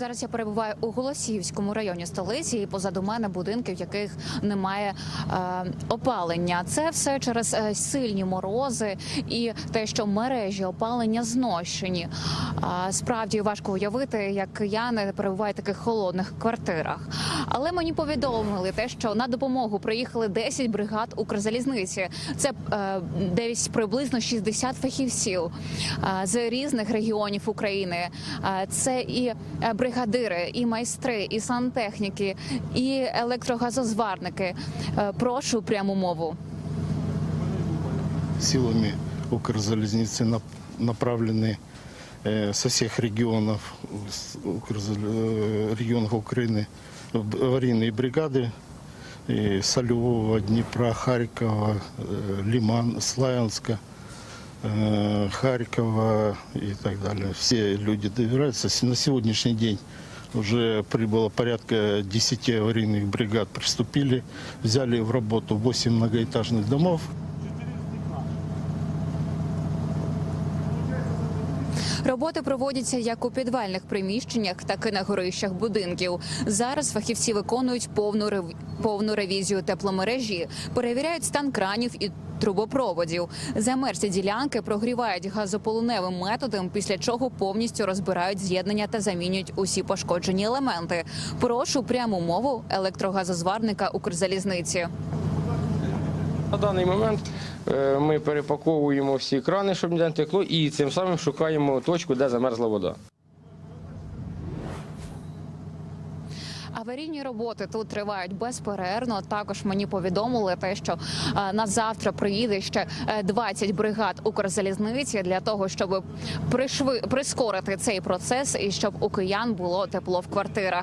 Зараз я перебуваю у Голосіївському районі столиці, і позаду мене будинки, в яких немає е, опалення. Це все через е, сильні морози і те, що мережі опалення знищені. А, справді важко уявити, як кияни перебувають в таких холодних квартирах. Але мені повідомили те, що на допомогу приїхали 10 бригад Укрзалізниці. Це е, десь приблизно 60 фахівців е, з різних регіонів України. Е, Це і е, бригадири, і майстри, і сантехніки, і електрогазозварники. Е, Прошу пряму мову. силами Укрзалезницы нап- направлены э, со всех регионов, с Укрзал- э, регионов Украины б- аварийные бригады и со Львова, Днепра, Харькова, э, Лиман, Славянска, э, Харькова и так далее. Все люди добираются. С- На сегодняшний день уже прибыло порядка 10 аварийных бригад, приступили, взяли в работу 8 многоэтажных домов. Роботи проводяться як у підвальних приміщеннях, так і на горищах будинків. Зараз фахівці виконують повну рев- повну ревізію тепломережі, перевіряють стан кранів і трубопроводів. Замерзлі ділянки прогрівають газополуневим методом, після чого повністю розбирають з'єднання та замінюють усі пошкоджені елементи. Прошу пряму мову електрогазозварника Укрзалізниці. На даний момент е, ми перепаковуємо всі крани, щоб не текло, і цим самим шукаємо точку, де замерзла вода. Аварійні роботи тут тривають безперервно. Також мені повідомили те, що е, на завтра приїде ще е, 20 бригад Укрзалізниці для того, щоб пришви прискорити цей процес і щоб у киян було тепло в квартирах.